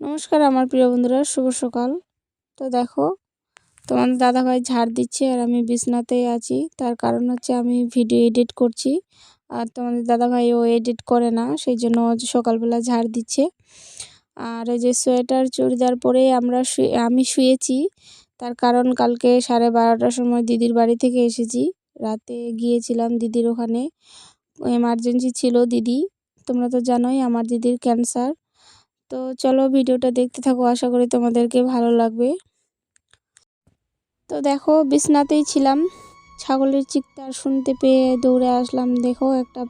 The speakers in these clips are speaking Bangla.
নমস্কার, আমার প্রিয় বন্ধুরা, শুভ সকাল। তো দেখো, তোমাদের দাদাভাই ঝাড় দিচ্ছে আর আমি বিছনাতেই আছি। তার কারণ হচ্ছে আমি ভিডিও এডিট করছি আর তোমাদের দাদাভাই ও এডিট করে না, সেই জন্য সকালবেলা ঝাড় দিচ্ছে। আর এই যে সোয়েটার চুড়িদার পরে আমরা আমি শুয়েছি। তার কারণ কালকে সাড়ে বারোটার সময় দিদির বাড়ি থেকে এসেছি। রাতে গিয়েছিলাম দিদির ওখানে। এমার্জেন্সি ছিল দিদি। তোমরা তো জানোই, আমার দিদির ক্যান্সার। তো চলো ভিডিওটা দেখতে থাকো, আশা করি তোমাদেরকে ভালো লাগবে। তো দেখো, বিছনাতেই ছিলাম। ছাগলের চিৎকার শুনতে পেয়ে দৌড়ে আসলাম। দেখো, একটা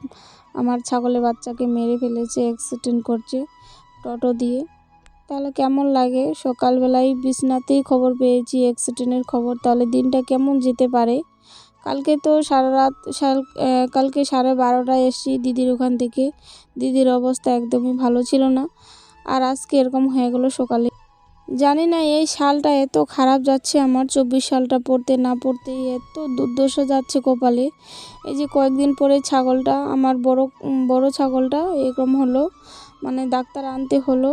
আমার ছাগলের বাচ্চাকে মেরে ফেলেছে অ্যাক্সিডেন্ট করছে টোটো দিয়ে। তাহলে কেমন লাগে? সকালবেলায় বিছনাতেই খবর পেয়েছি অ্যাক্সিডেন্টের খবর। তাহলে দিনটা কেমন যেতে পারে? কালকে তো সারা রাত কালকে সাড়ে বারোটায় এসছি দিদির ওখান থেকে। দিদির অবস্থা একদমই ভালো ছিল না। আর আজকে এরকম হয়ে গেলো সকালে। জানি না এই শালটা এত খারাপ যাচ্ছে, আমার চব্বিশ সালটা পড়তে না পড়তেই এত দুর্দশা যাচ্ছে কপালে। এই যে কয়েকদিন পরে ছাগলটা, আমার বড় বড় ছাগলটা এরকম হলো মানে ডাক্তার আনতে হলো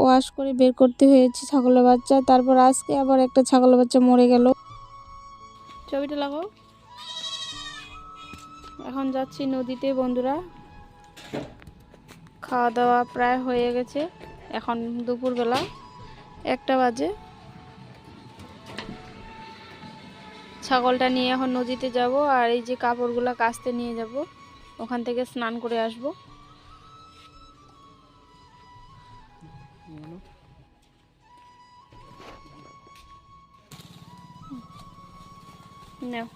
ওয়াশ করে বের করতে হয়েছে ছাগলের বাচ্চা। তারপর আজকে আবার একটা ছাগলের বাচ্চা মরে গেল। ছবিটা লাগাও। এখন যাচ্ছি নদীতে, বন্ধুরা। খাওয়া দাওয়া প্রায় হয়ে গেছে। এখন দুপুরবেলা একটা বাজে। ছাগলটা নিয়ে এখন নদীতে যাব আর এই যে কাপড়গুলো কাচতে নিয়ে যাব। ওখান থেকে স্নান করে আসব। নাও।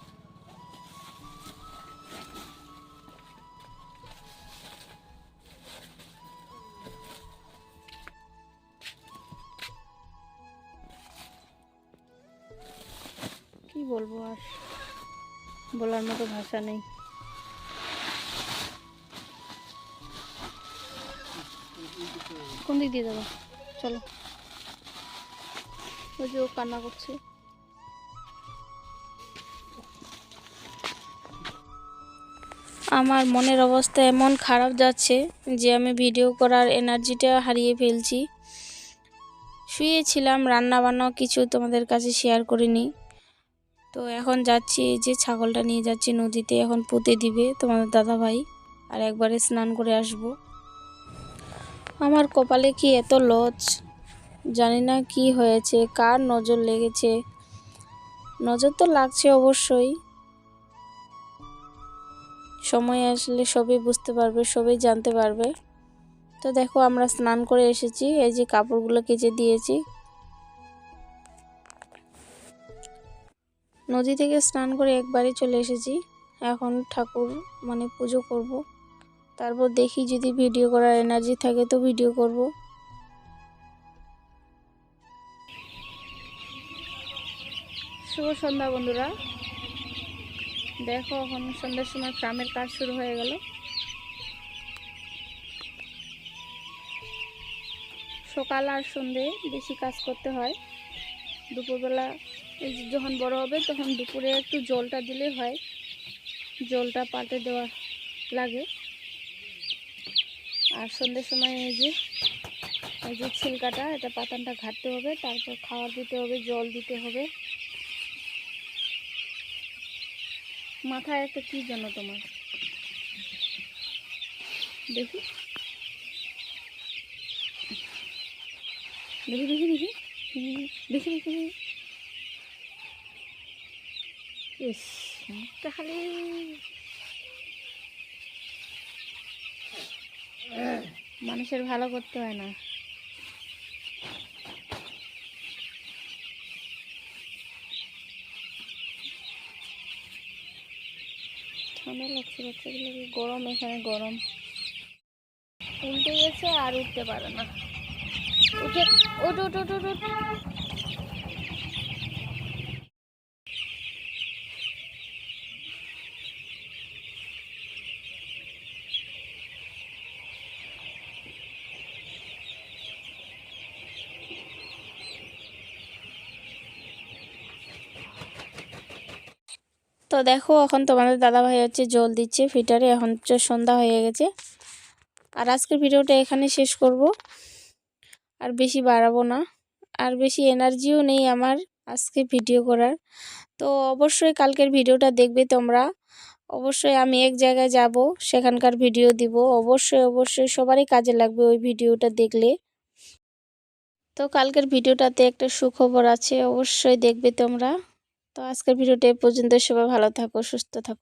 কি বলব আর? বলার মতো ভাষা নেই। কোন দিক দিয়ে যাব? চলো। ওই যে ও কান্না করছে। আমার মনের অবস্থা এমন খারাপ যাচ্ছে যে আমি ভিডিও করার এনার্জিটা হারিয়ে ফেলছি। শুয়েছিলাম রান্না বান্না কিছু তোমাদের কাছে শেয়ার করিনি। তো এখন যাচ্ছি এই যে ছাগলটা নিয়ে যাচ্ছি নদীতে, এখন পুঁতে দিবে তোমাদের দাদা ভাই আর একবারে স্নান করে আসব। আমার কপালে কি এত লজ? জানি না কি হয়েছে, কার নজর লেগেছে? নজর তো লাগছে অবশ্যই। সময় আসলে সবই বুঝতে পারবে, সবই জানতে পারবে। তো দেখো আমরা স্নান করে এসেছি, এই যে কাপড়গুলো কেচে দিয়েছি। নদী থেকে স্নান করে একবারে চলে এসেছি। এখন ঠাকুর মানে পুজো করব। তারপর দেখি যদি ভিডিও করার এনার্জি থাকে তো ভিডিও করব। শুভ সন্ধ্যা বন্ধুরা। দেখো এখন সন্ধ্যার সময় গ্রামের কাজ শুরু হয়ে গেল। সকাল আর সন্ধে বেশি কাজ করতে হয়। দুপুরবেলা যখন বড় হবে তখন দুপুরে একটু জলটা দিলে হয়। জলটা পাল্টে দেওয়া লাগে। আর সন্ধ্যের সময় এই যে এই যে ছিলকাটা এটা পাতানটা ঘাটতে হবে, তারপর খাওয়ার দিতে হবে, জল দিতে হবে। মাথায় একটা কী জন্য তোমার? দেখি। দেখি দেখি দেখি। দেখি দেখি ইস খালি। মানুষের ভালো করতে হয় না। ঠান্ডা লাগছে বাচ্চাগুলোকে গরম, এখানে গরম। উল্টে গেছে আর উঠতে পারে না। উঠে উঠ উঠ উঠ উঠ তো দেখো, এখন তোমাদের দাদাভাই হচ্ছে জল দিচ্ছে ফিটারে এখন সন্ধ্যা হয়ে গেছে। আর আজকের ভিডিওটা এখানে শেষ করব। আর বেশি বাড়াবো না। আর বেশি এনার্জিও নেই আমার আজকে ভিডিও করার। তো অবশ্যই কালকের ভিডিওটা দেখবে তোমরা। অবশ্যই আমি এক জায়গায় যাব, সেখানকার ভিডিও দিব। অবশ্যই অবশ্যই সবারই কাজে লাগবে ওই ভিডিওটা দেখলে। তো কালকের ভিডিওটাতে একটা সুখবর আছে, অবশ্যই দেখবে তোমরা। তো আজকের ভিডিওটা পর্যন্ত সবাই ভালো থাকো, সুস্থ থাকো।